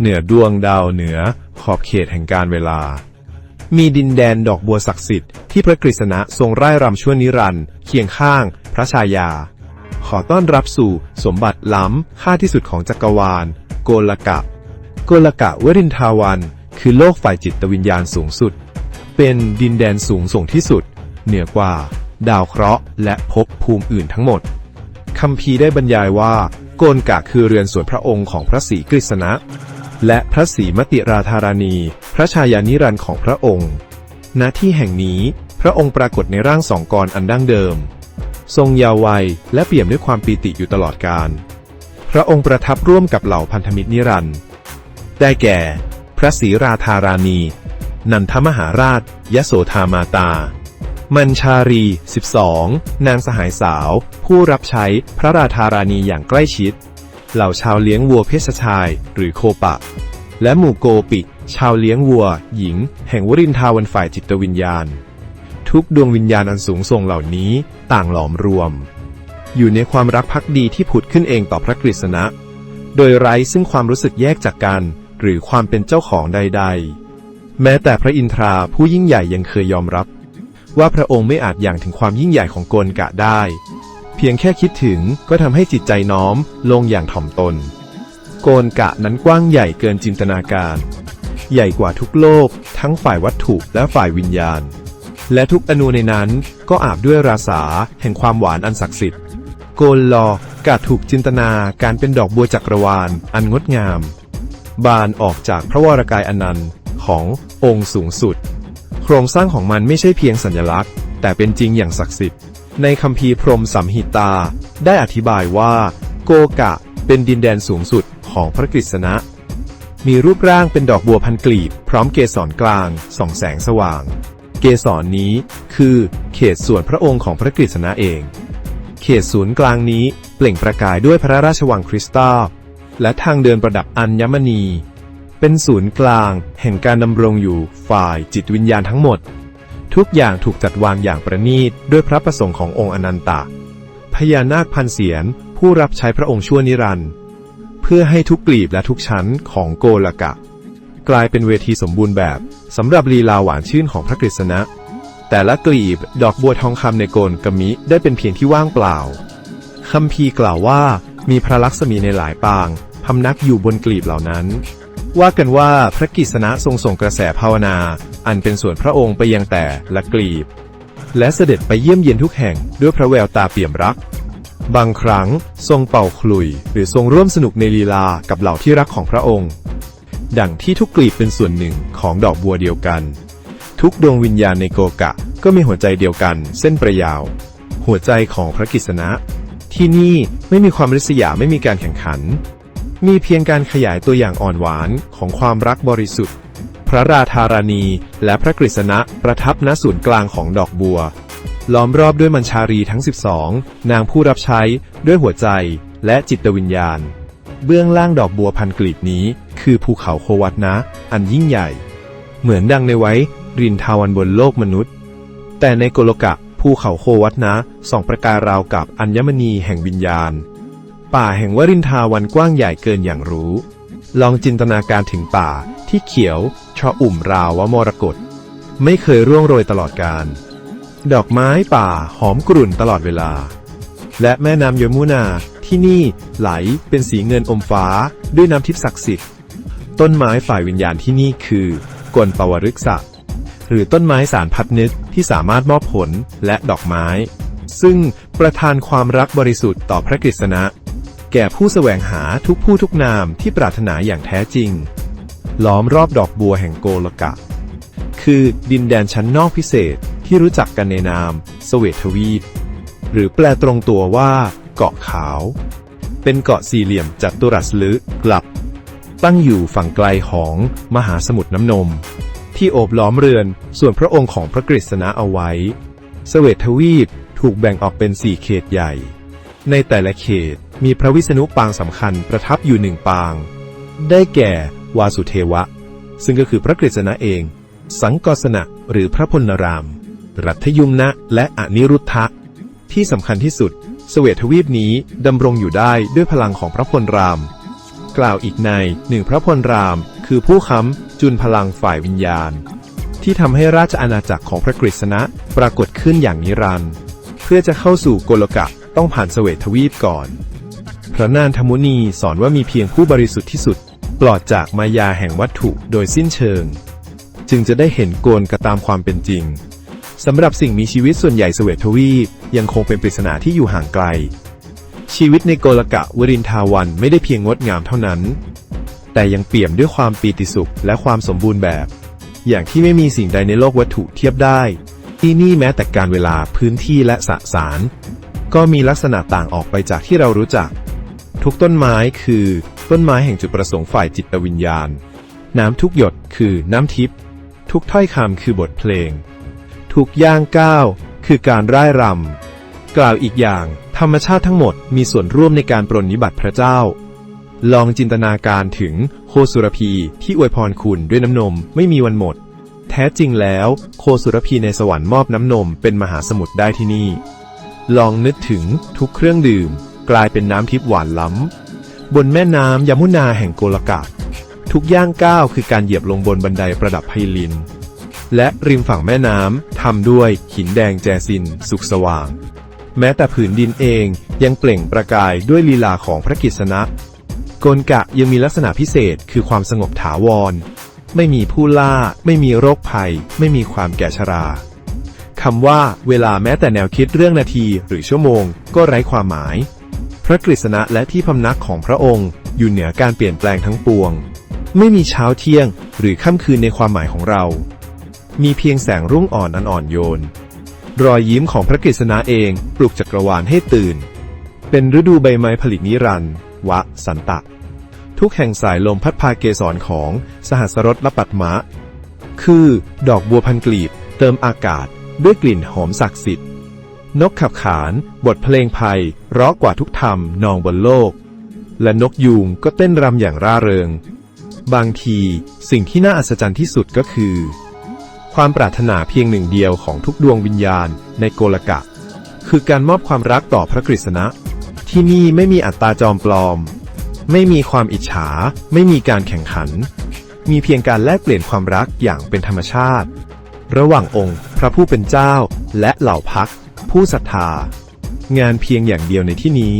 เหนือดวงดาวเหนือ ขอบเขตแห่งการเวลา มีดินแดนดอกบัวศักดิ์สิทธิ์ที่พระกฤษณะทรงไร่รำชั่วนิรันดร์เคียงข้าง พระชายา ขอต้อนรับสู่สมบัติล้ำค่าที่สุดของจักรวาล โกลกะ โกลกะวรินทาวัน คือโลกฝ่ายจิตวิญญาณสูงสุด เป็นดินแดนสูงส่งที่สุด เหนือกว่า ดาวเคราะห์และภพภูมิอื่นทั้งหมดคัมภีได้บรรยายว่า โกนกะคือเรือนส่วนพระองค์ของพระศรีกฤษณะ และพระศรีมติราธาราณี พระชายานิรันดร์ของพระองค์ ณ ที่แห่งนี้พระองค์ปรากฏในร่างสองกรอันดั้งเดิม ทรงยาววัยและเปี่ยมด้วยความปีติอยู่ตลอดกาล พระองค์ประทับร่วมกับเหล่าพันธมิตรนิรันดร์ ได้แก่ พระศรีราธาราณี นันทมหาราช ยโสธามาตา มัญชารี 12 นางสหายสาว ผู้รับใช้พระราธาราณีอย่างใกล้ชิด เหล่าชาวเลี้ยงวัวเพชฌชาย หรือโคปะ และหมู่โกปิ ชาวเลี้ยงวัว หญิง แห่งวรินทาวันฝ่ายจิตวิญญาณ ทุกดวงวิญญาณอันสูงส่งเหล่านี้ต่างหลอมรวม อยู่ในความรักภักดีที่ผุดขึ้นเองต่อพระกฤษณะ โดยไร้ซึ่งความรู้สึกแยกจากกัน หรือความเป็นเจ้าของใด ๆ แม้แต่พระอินทราผู้ยิ่งใหญ่ยังเคยยอมรับ ว่าพระองค์ไม่อาจอย่างถึงความยิ่งใหญ่ของโกนกะได้ พียงแค่คิดถึงก็ทำให้จิตใจน้อมลงอย่างถ่อมตน โกนกะนั้นกว้างใหญ่เกินจินตนาการ ใหญ่กว่าทุกโลก ทั้งฝ่ายวัตถุและฝ่ายวิญญาณ และทุกอนูในนั้นก็อาบด้วยราสาแห่งความหวานอันศักดิ์สิทธิ์ โกนลอกาถูกจินตนาการเป็นดอกบัวจักรวาล อันงดงาม บานออกจากพระวรากายอนันต์ขององค์สูงสุด โครงสร้างของมันไม่ใช่เพียงสัญลักษณ์ แต่เป็นจริงอย่างศักดิ์สิทธิ์ ในคัมภีร์พรหมสัมหิตา ได้อธิบายว่า โกกะเป็นดินแดนสูงสุดของพระกฤษณะ มีรูปร่างเป็นดอกบัวพันกลีบ พร้อมเกสรกลางส่องแสงสว่าง เกสรนนี้คือเขตส่วนพระองค์ของพระกฤษณะเอง เขตศูนย์กลางนี้เปล่งประกายด้วยพระราชวังคริสตัลและทางเดินประดับอัญมณี เป็นศูนย์กลางแห่งการดำรงอยู่ฝ่ายจิตวิญญาณทั้งหมด ทุกอย่างถูกจัดวางอย่างประณีตด้วยพระประสงค์ขององค์อนันตะ พญานาคพันเสียนผู้รับใช้พระองค์ชั่วนิรันดร์เพื่อให้ทุกกลีบและทุกชั้นของโกลกะ กลายเป็นเวทีสมบูรณ์แบบสำหรับลีลาหวานชื่นของพระกฤษณะ แต่ละกลีบดอกบัวทองคำในโกนกะมิได้เป็นเพียงที่ว่างเปล่าคัมภีกล่าวว่ามีพระลักษมีในหลายปางพำนักอยู่บนกลีบเหล่านั้น ว่ากันว่าพระกิษณะทรงส่งกระแสภาวนา อันเป็นส่วนพระองค์ไปยังแต่ละกลีบ และเสด็จไปเยี่ยมเยียนทุกแห่งด้วยพระแววตาเปี่ยมรัก บางครั้งทรงเป่าขลุย หรือทรงร่วมสนุกในลีลากับเหล่าที่รักของพระองค์ ดังที่ทุกกลีบเป็นส่วนหนึ่งของดอกบัวเดียวกัน ทุกดวงวิญญาณในโกกะ ก็มีหัวใจเดียวกัน เส้นประยาว หัวใจของพระกิษณะที่นี่ไม่มีความริษยาไม่มีการแข่งขัน มีเพียงการขยายตัวอย่างอ่อนหวานของความรักบริสุทธิ์ พระราธารณีและพระกฤษณะประทับณศูนย์กลางของดอกบัว ล้อมรอบด้วยมัญชารีทั้ง 12 นางผู้รับใช้ด้วยหัวใจและจิตวิญญาณ เบื้องล่างดอกบัวพันกลีบนี้ คือภูเขาโควัตนะ อันยิ่งใหญ่ เหมือนดังในไว้รินทาวันบนโลกมนุษย์ แต่ในโกลกะภูเขาโควัตนะส่องประกายราวกับอัญมณีแห่งวิญญาณ ป่าแห่งวรินทาวันกว้างใหญ่เกินอย่างรู้ ลองจินตนาการถึงป่าที่เขียวชออุ่มราววมรกตไม่เคยร่วงโรยตลอดกาลดอกไม้ป่าหอมกรุ่นตลอดเวลา และแม่น้ำยมุนาที่นี่ไหลเป็นสีเงินอมฟ้าด้วยน้ำทิพย์ศักดิ์สิทธิ์ ต้นไม้ฝ่ายวิญญาณที่นี่คือกลปวรึกษะหรือต้นไม้สารพัดนึกที่สามารถมอบผลและดอกไม้ ซึ่งประทานความรักบริสุทธิ์ต่อพระกฤษณะ แก่ผู้แสวงหาทุกผู้ทุกนามที่ปรารถนาอย่างแท้จริง ล้อมรอบดอกบัวแห่งโกลกะ คือดินแดนชั้นนอกพิเศษที่รู้จักกันในนามสเวทวีป หรือแปลตรงตัวว่าเกาะขาว เป็นเกาะสี่เหลี่ยมจัตุรัสลึกลับ ตั้งอยู่ฝั่งไกลของมหาสมุทรน้ำนม ที่โอบล้อมเรือนส่วนพระองค์ของพระกฤษณะเอาไว้สเวตทวีปถูกแบ่งออกเป็นสี่เขตใหญ่ ในแต่ละเขต มีพระวิษณุปางสำคัญประทับอยู่หนึ่งปาง ได้แก่วาสุเทวะ ซึ่งก็คือพระกฤษณะเอง สังกสนะหรือพระพลนราม รัฐยุมนะและอนิรุทธะ ที่สำคัญที่สุด สเวทวีปนี้ดำรงอยู่ได้ด้วยพลังของพระพลราม กล่าวอีกในหนึ่งพระพลราม คือผู้ค้ำจุนพลังฝ่ายวิญญาณ ที่ทำให้ราชอาณาจักรของพระกฤษณะปรากฏขึ้นอย่างนิรันดร์เพื่อจะเข้าสู่โกลกะต้องผ่านเสวทวีปก่อน พระนานธมุนีสอนว่ามีเพียงผู้บริสุทธิ์ที่สุด ปลอดจากมายาแห่งวัตถุโดยสิ้นเชิง จึงจะได้เห็นโกลกะตามความเป็นจริงสำหรับสิ่งมีชีวิตส่วนใหญ่เสวตทวีปยังคงเป็นปริศนาที่อยู่ห่างไกล ชีวิตในโกลกะวรินทาวันไม่ได้เพียงงดงามเท่านั้น แต่ยังเปี่ยมด้วยความปีติสุขและความสมบูรณ์แบบ อย่างที่ไม่มีสิ่งใดในโลกวัตถุเทียบได้ ที่นี่แม้แต่การเวลาพื้นที่และสสาร ก็มีลักษณะต่างออกไปจากที่เรารู้จัก ทุกต้นไม้คือต้นไม้แห่งจุดประสงค์ฝ่ายจิตวิญญาณ น้ำทุกหยดคือน้ำทิพย์ทุกถ้อยคำคือบทเพลง ทุกย่างก้าวคือการร่ายรำกล่าวอีกอย่าง ธรรมชาติทั้งหมดมีส่วนร่วมในการปรนนิบัติพระเจ้า ลองจินตนาการถึงโคสุรพีที่อวยพรคุณด้วยน้ำนมไม่มีวันหมด แท้จริงแล้วโคสุรพีในสวรรค์มอบน้ำนมเป็นมหาสมุทรได้ที่นี่ ลองนึกถึงทุกเครื่องดื่ม กลายเป็นน้ำทิพย์หวานล้ำ บนแม่น้ำยมุนาแห่งโกลกะทุกย่างก้าวคือการเหยียบลงบนบันไดประดับไพลิน และริมฝั่งแม่น้ำทำด้วยหินแดงแจซิน สุกสว่าง แม้แต่ผืนดินเองยังเปล่งประกายด้วยลีลาของพระกิษณะโกนกะยังมีลักษณะพิเศษคือความสงบถาวร ไม่มีผู้ล่า ไม่มีโรคภัย ไม่มีความแก่ชราคำว่าเวลาแม้แต่แนวคิดเรื่องนาทีหรือชั่วโมงก็ไร้ความหมาย พระกฤษณะและที่พำนักของพระองค์ อยู่เหนือการเปลี่ยนแปลงทั้งปวง ไม่มีเช้าเที่ยงหรือค่ำคืนในความหมายของเรา มีเพียงแสงรุ่งอ่อนอันอ่อนโยน รอยยิ้มของพระกฤษณะเองปลุกจักรวาลให้ตื่น เป็นฤดูใบไม้ผลินิรันดร์วะ สันตะ ทุกแห่งสายลมพัดพาเกสรของสหัสรสละปัตมะ คือ ดอกบัวพันกลีบ เติมอากาศด้วยกลิ่นหอมศักดิ์สิทธิ์ นกขับขาน บทเพลงไพเราะกว่าทุกธรรมนองบนโลก และนกยูงก็เต้นรำอย่างร่าเริง บางทีสิ่งที่น่าอัศจรรย์ที่สุดก็คือ ความปรารถนาเพียงหนึ่งเดียวของทุกดวงวิญญาณในโกลกะ คือการมอบความรักต่อพระกฤษณะ ที่นี่ไม่มีอัตตาจอมปลอม ไม่มีความอิจฉา ไม่มีการแข่งขัน มีเพียงการแลกเปลี่ยนความรักอย่างเป็นธรรมชาติ ระหว่างองค์ พระผู้เป็นเจ้าและเหล่าพัก ผู้ศรัทธา งานเพียงอย่างเดียวในที่นี้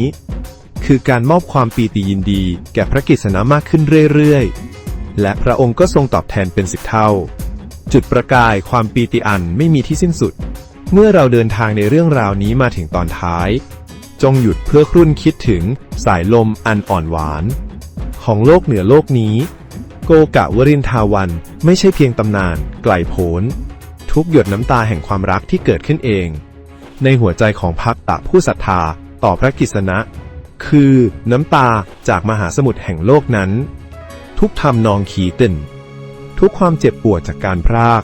คือการมอบความปีติยินดี แก่พระกฤษณะมากขึ้นเรื่อยๆ และพระองค์ก็ทรงตอบแทนเป็นสิบเท่า จุดประกายความปีติอันไม่มีที่สิ้นสุด เมื่อเราเดินทางในเรื่องราวนี้มาถึงตอนท้าย จงหยุดเพื่อครุ่นคิดถึงสายลมอันอ่อนหวาน ของโลกเหนือโลกนี้ โกกะวรินทาวันไม่ใช่เพียงตำนาน ไกลโพ้นทุกหยดน้ำตาแห่งความรักที่เกิดขึ้นเอง ในหัวใจของพักตะผู้ศรัทธาต่อพระกิษณะ คือน้ำตาจากมหาสมุทรแห่งโลกนั้น ทุกทำนองขีตึนทุกความเจ็บปวดจากการพราก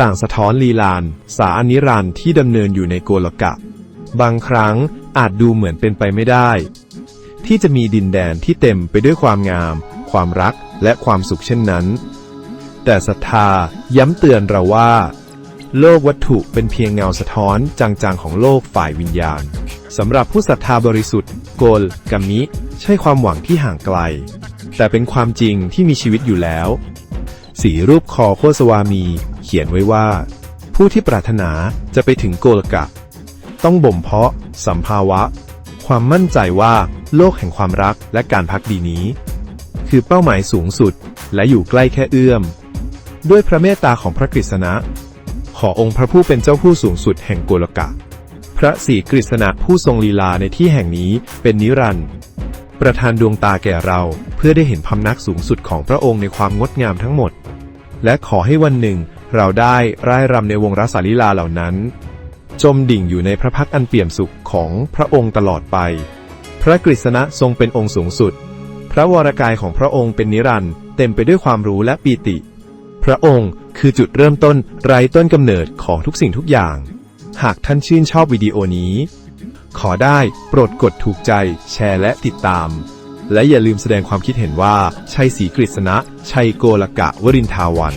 ต่างสะท้อนลีลาน สาอนิรันที่ดำเนินอยู่ในโกลกะ บางครั้งอาจดูเหมือนเป็นไปไม่ได้ ที่จะมีดินแดนที่เต็มไปด้วยความงาม ความรักและความสุขเช่นนั้น แต่ศรัทธาย้ำเตือนเราว่า โลกวัตถุเป็นเพียงเงาสะท้อนจางๆของโลกฝ่ายวิญญาณสำหรับผู้ศรัทธาบริสุทธิ์ โกลกัมมิ ใช่ความหวังที่ห่างไกล แต่เป็นความจริงที่มีชีวิตอยู่แล้ว สีรูปคอโคสวามี เขียนไว้ว่า ผู้ที่ปรารถนาจะไปถึงโกลกะ ต้องบ่มเพาะ สัมภาวะ ความมั่นใจว่าโลกแห่งความรักและการพักดีนี้ คือเป้าหมายสูงสุดและอยู่ใกล้แค่เอื้อม ด้วยพระเมตตาของพระกฤษณะ อองค์พระผู้เป็นเจ้าผู้สูงสุดแห่งโกลกะ พระศรีกฤษณะผู้ทรงลีลาในที่แห่งนี้เป็นนิรันดร์ประทานดวงตาแก่เราเพื่อได้เห็นพำนักสูงสุดของพระองค์ในความงดงามทั้งหมด และขอให้วันหนึ่งเราได้ร่ายรำในวงรัสาลีลาเหล่านั้น จมดิ่งอยู่ในพระพักอันเปี่ยมสุขของพระองค์ตลอดไป พระกฤษณะทรงเป็นองค์สูงสุด พระวรกายของพระองค์เป็นนิรันดร์เต็มไปด้วยความรู้และปีติ พระองค์ คือจุดเริ่มต้นไร้ต้นกำเนิดของทุกสิ่งทุกอย่าง หากท่านชื่นชอบวิดีโอนี้ ขอได้โปรดกดถูกใจ แชร์และติดตาม และอย่าลืมแสดงความคิดเห็นว่า ชัยศรีกฤษณะ ชัยโกลกะวรินทาวัน